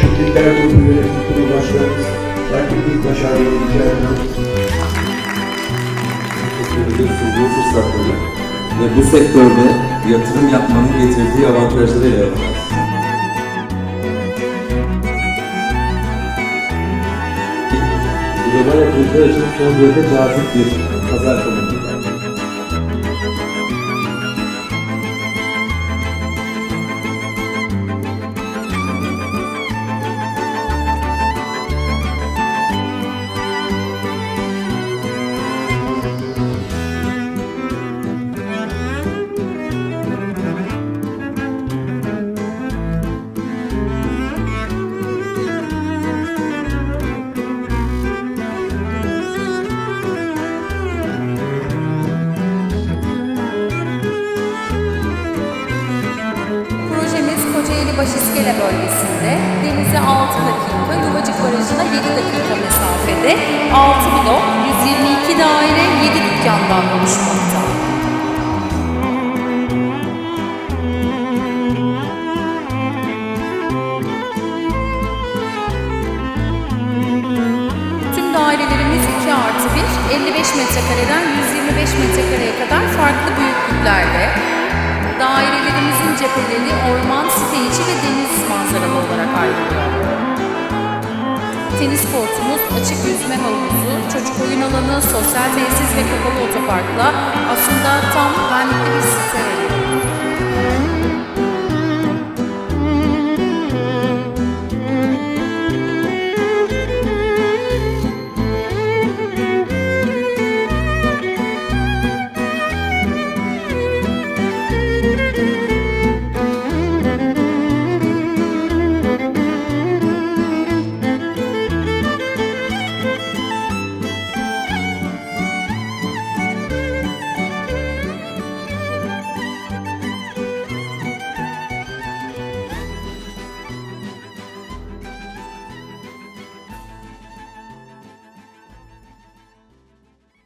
Şirketler Grubu Yönetim Kurulu Başkanımız Rakip İlkbaş. Ülkemizin sunduğu fırsatları ve bu sektörde yatırım yapmanın getirdiği avantajları ele alacağız. Global yatırımcılar için son derece cazip bir pazar Kocaeli Başiskele bölgesinde denize 6 dakika, Yuvacık Barajı'na 7 dakika mesafede 6 blok, 122 daire, 7 dükkandan oluşmakta. Tüm dairelerimiz 2 artı 1, 55 metrekareden 125 metrekareye kadar farklı büyüklüklerde. Dairelerimizin cepheleri orman, ayrılıyor. Tenis kortumuz, açık yüzme havuzu, çocuk oyun alanı, sosyal tesis ve kapalı otoparkla aslında tam güvenlikli bir site.